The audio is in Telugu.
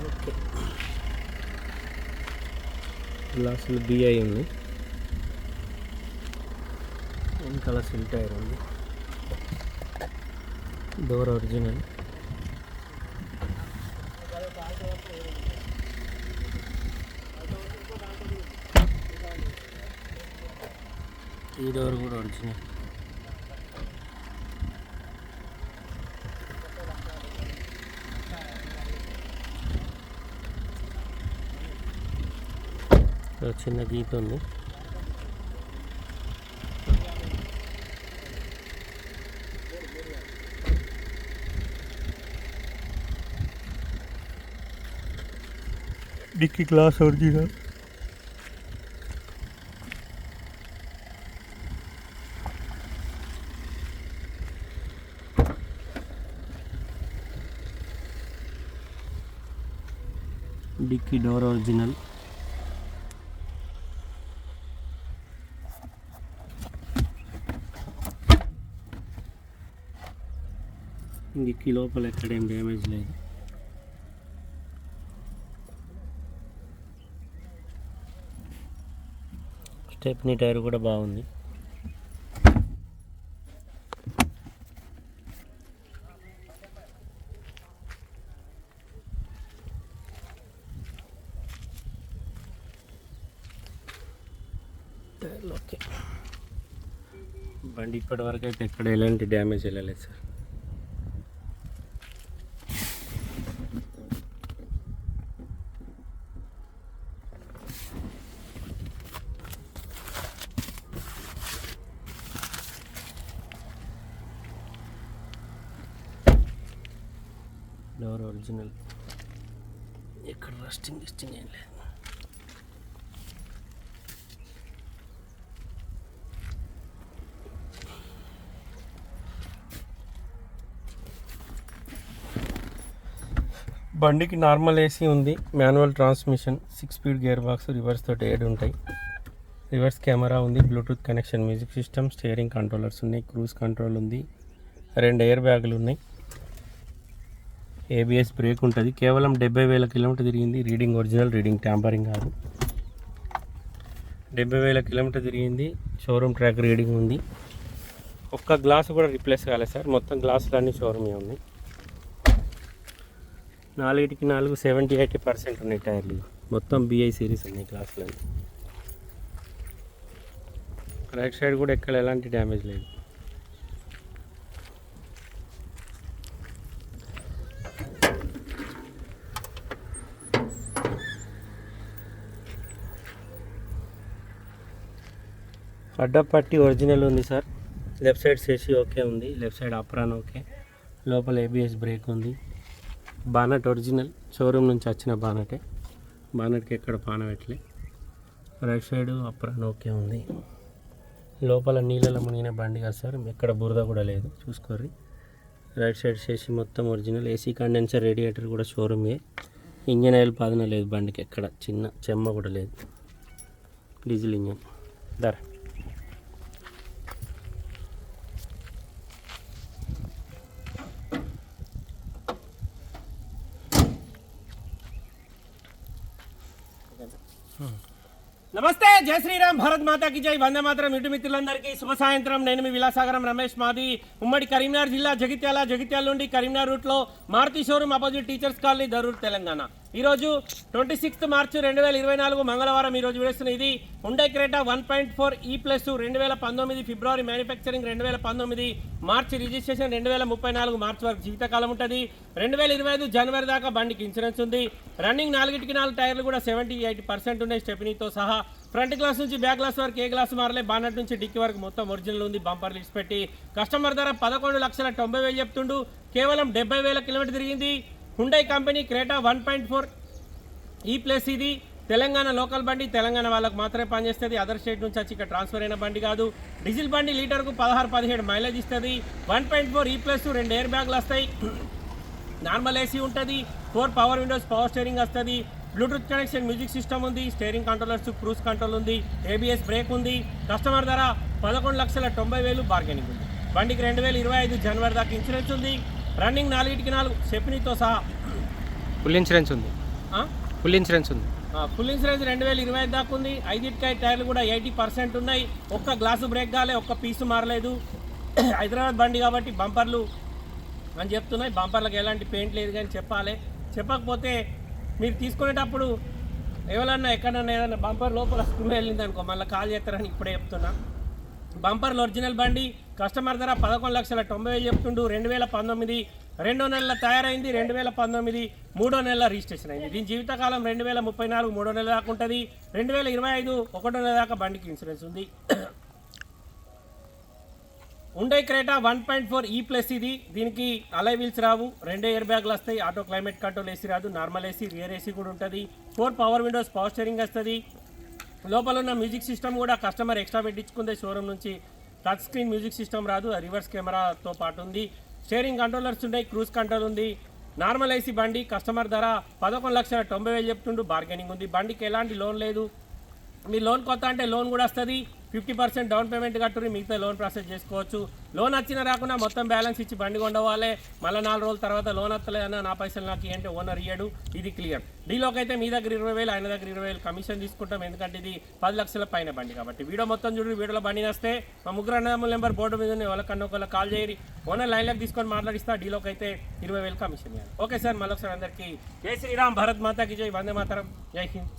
Oke. Gelas lebih ya ini. Ini kalau silta ya ini. Door original. ini door కూడా వచ్చింది చిన్న గీత ఉంది. Dicky glass original dicky door original dicky లోపల ఎక్కడేం డ్యామేజ్ లేదు. స్టెప్నీ టైర్ కూడా బాగుంది. ఓకే. బండి ఇప్పటివరకు అయితే ఎక్కడ ఎలాంటి డ్యామేజ్ వెళ్ళలేదు సార్. Door original? ఎక్కడ రస్టింగ్ గిస్టింగ్ ఏం లేదు. బండికి నార్మల్ ఏసీ ఉంది manual transmission six speed gear box reverse తోటి ఏడు ఉంటాయి. రివర్స్ కెమెరా ఉంది bluetooth connection music system steering controllers ఉన్నాయి క్రూజ్ కంట్రోల్ ఉంది రెండు ఎయిర్ బ్యాగులు ఉన్నాయి. ఏబిఎస్ బ్రేక్ ఉంటుంది. కేవలం డెబ్బై వేల కిలోమీటర్ తిరిగింది రీడింగ్ ఒరిజినల్ రీడింగ్ ట్యాంపరింగ్ కాదు. డెబ్బై వేల కిలోమీటర్ తిరిగింది షోరూమ్ ట్రాక్ రీడింగ్ ఉంది. ఒక్క గ్లాస్ కూడా రిప్లేస్ కాలేదు సార్. మొత్తం గ్లాసులన్నీ షోరూమే ఉన్నాయి నాలుగిటికి నాలుగు సెవెంటీ ఎయిటీ పర్సెంట్ ఉన్నాయి టైర్లు. మొత్తం బిఐ సిరీస్ ఉన్నాయి గ్లాసులన్నీ రైట్ సైడ్ కూడా ఎక్కడ ఎలాంటి డ్యామేజ్ లేదు. అడ్డపట్టి ఒరిజినల్ ఉంది సార్. లెఫ్ట్ సైడ్ సేసి ఓకే ఉంది. లెఫ్ట్ సైడ్ అప్రాన్ ఓకే లోపల ఏబిఎస్ బ్రేక్ ఉంది. Bonnet original. షోరూమ్ నుంచి వచ్చిన బానటే. బానట్కి ఎక్కడ పాన పెట్టలే రైట్ సైడ్ అప్రాన్ ఓకే ఉంది. లోపల నీళ్ళలో మునిగిన బండి కాదు సార్. ఎక్కడ బురద కూడా లేదు. చూసుకోర్రి. రైట్ సైడ్ చేసి మొత్తం ఒరిజినల్. ఏసీ కండెన్సర్ రేడియేటర్ కూడా షోరూమే ఇంజన్ ఆయిల్ పాదన లేదు బండికి ఎక్కడ. చిన్న చెమ్మ కూడా లేదు. Diesel engine. ధర. నమస్తే జయ శ్రీరామ్ భారత్ మాతాకి జై. వందే మాత్రం ఇటు మిత్రులందరికీ శుభ సాయంత్రం. నేను మీ విలాసాగరం రమేష్ మాది. ఉమ్మడి కరీంనగర్ జిల్లా జగిత్యాల జగిత్యాల నుండి కరీంనగర్ రూట్లో Maruti showroom opposite teachers colony Darur Telangana. ఈరోజు ట్వంటీ సిక్స్త్ మార్చి రెండు వేల ఇరవై నాలుగు మంగళవారం ఈరోజు వేస్తున్న ఇది Hyundai Creta one point four e E plus రెండు వేల పంతొమ్మిది ఫిబ్రవరి మ్యానుఫ్యాక్చరింగ్ రెండు వేల పంతొమ్మిది మార్చి రిజిస్ట్రేషన్ రెండు వేల ముప్పై నాలుగు మార్చి వరకు జీవితకాలం ఉంటుంది. రెండు వేల ఇరవై ఐదు జనవరి దాకా బండికి ఇన్సూరెన్స్ ఉంది. రన్నింగ్ నాలుగిటికి నాలుగు టైర్లు కూడా సెవెంటీ ఎయిట్ పర్సెంట్ ఉన్నాయి స్టెపినీతో సహా ఫ్రంట్ గ్లాస్ నుంచి బ్యాక్ గ్లాస్ వరకు ఏ గ్లాస్ మారలే బానట్ నుంచి డిక్కి వరకు మొత్తం ఒరిజినల్ ఉంది బంపర్ లిస్ట్ పెట్టి. కస్టమర్ ధర పదకొండు లక్షల తొంభై వేలు చెప్తుండు. కేవలం డెబ్బై వేల కిలోమీటర్ తిరిగింది. Hyundai company Creta one point four E plus ఇది. తెలంగాణ లోకల్ బండి తెలంగాణ వాళ్ళకు మాత్రమే పనిచేస్తుంది. అదర్ స్టేట్ నుంచి వచ్చి ఇక్కడ ట్రాన్స్ఫర్ అయిన బండి కాదు. డీజిల్ బండి లీటర్కు పదహారు పదిహేడు మైలేజ్ ఇస్తుంది. One point four E plus రెండు ఎయిర్ బ్యాగ్లు వస్తాయి. నార్మల్ ఏసీ ఉంటుంది. Four power windows power steering వస్తుంది. బ్లూటూత్ కనెక్షన్ మ్యూజిక్ సిస్టమ్ ఉంది. స్టీరింగ్ కంట్రోలర్స్ క్రూజ్ కంట్రోల్ ఉంది. ఏబిఎస్ బ్రేక్ ఉంది. కస్టమర్ ధర పదకొండు లక్షల తొంభై వేలు బార్గెనింగ్ ఉంది. బండికి రెండు వేల ఇరవై ఐదు జనవరి దాకా ఇన్సూరెన్స్ ఉంది. రన్నింగ్ నాలుగిటికి నాలుగు. సెఫ్నీతో సహా. ఫుల్ ఇన్సూరెన్స్ ఉంది? ఫుల్ ఇన్సూరెన్స్ ఉంది. ఫుల్ ఇన్సూరెన్స్ రెండు వేల ఇరవై ఐదు దాకా ఉంది. ఐదింటికాయ టైర్లు కూడా ఎయిటీ పర్సెంట్ ఉన్నాయి. ఒక్క గ్లాసు బ్రేక్ కాలే ఒక్క పీసు మారలేదు. హైదరాబాద్ బండి కాబట్టి బంపర్లు అని చెప్తున్నాయి. బంపర్లకు ఎలాంటి పెయింట్ లేదు కానీ చెప్పాలి. చెప్పకపోతే మీరు తీసుకునేటప్పుడు ఎవరన్నా ఎక్కడన్నా ఏదన్నా బంపర్ లోపల స్క్రూ వెళ్ళింది అనుకో మళ్ళీ కాల్ చేస్తారని ఇప్పుడే చెప్తున్నా. బంపర్లు ఒరిజినల్ బండి. కస్టమర్ ధర పదకొండు లక్షల తొంభై వేలు చెప్తుండు. రెండు వేల పంతొమ్మిది రెండో నెలల తయారైంది రెండు వేల పంతొమ్మిది మూడో నెలల రిజిస్ట్రేషన్ అయింది. దీని జీవితకాలం రెండు వేల ముప్పై నాలుగు మూడో నెల దాకా ఉంటుంది. రెండు వేల ఇరవై ఐదు ఒకటో నెల దాకా బండికి ఇన్సూరెన్స్ ఉంది. ఉండే Creta one point four e E plus ఇది. దీనికి అలై వీల్స్ రావు. రెండే ఇయర్ బ్యాగ్లు వస్తాయి. ఆటో క్లైమేట్ కంట్రోల్ ఏసీ రాదు. నార్మల్ ఏసీ రియర్ ఏసీ కూడా ఉంటుంది. Four power windows power steering వస్తుంది. లోపల ఉన్న మ్యూజిక్ సిస్టమ్ కూడా కస్టమర్ ఎక్స్ట్రా పెట్టించుకుందే షోరూమ్ నుంచి. టచ్ స్క్రీన్ మ్యూజిక్ సిస్టమ్ రాదు రివర్స్ కెమెరాతో పాటు ఉంది. షేరింగ్ కంట్రోలర్స్ ఉన్నాయి క్రూజ్ కంట్రోల్ ఉంది. నార్మల్ ఐసీ బండి కస్టమర్ ధర పదకొండు లక్షల తొంభై వేలు చెప్తుండు బార్గెనింగ్ ఉంది. బండికి ఎలాంటి లోన్ లేదు. మీ లోన్ కొత్త అంటే లోన్ కూడా వస్తుంది. ఫిఫ్టీ పర్సెంట్ డౌన్ పేమెంట్ కట్టుకుని మిగతా లోన్ ప్రాసెస్ చేసుకోవచ్చు. లోన్ వచ్చినా రాకుండా మొత్తం బ్యాలెన్స్ ఇచ్చి బండి కొండవాలే. మళ్ళీ నాలుగు రోజుల తర్వాత లోన్ వస్తలేదన్న నా పైసలు నాకు ఏంటి? ఓనర్ ఇయ్యడు. ఇది క్లియర్. డీలోకి అయితే మీ దగ్గర ఇరవై వేలు ఆయన దగ్గర ఇరవై వేలు కమిషన్ తీసుకుంటాం. ఎందుకంటే ఇది పది లక్షల పైన బండి కాబట్టి. వీడియో మొత్తం చూడండి వీడియోలో బండి వస్తే మా ముగ్గురు అన్నదమ్ముల నెంబర్ బోర్డు మీద ఉంది. వాళ్ళకన్నా ఒకళ్ళ కాల్ చేయరు ఓనర్ లైన్లోకి తీసుకొని మాట్లాడిస్తా డీలోకి అయితే ఇరవై వేలు కమిషన్ ఇవ్వాలి ఓకే సార్ మళ్ళీ ఒకసారి అందరికీ. జై శ్రీరామ్ భరత్ మాతాకి జై వందే మాతరం. జై హింద్.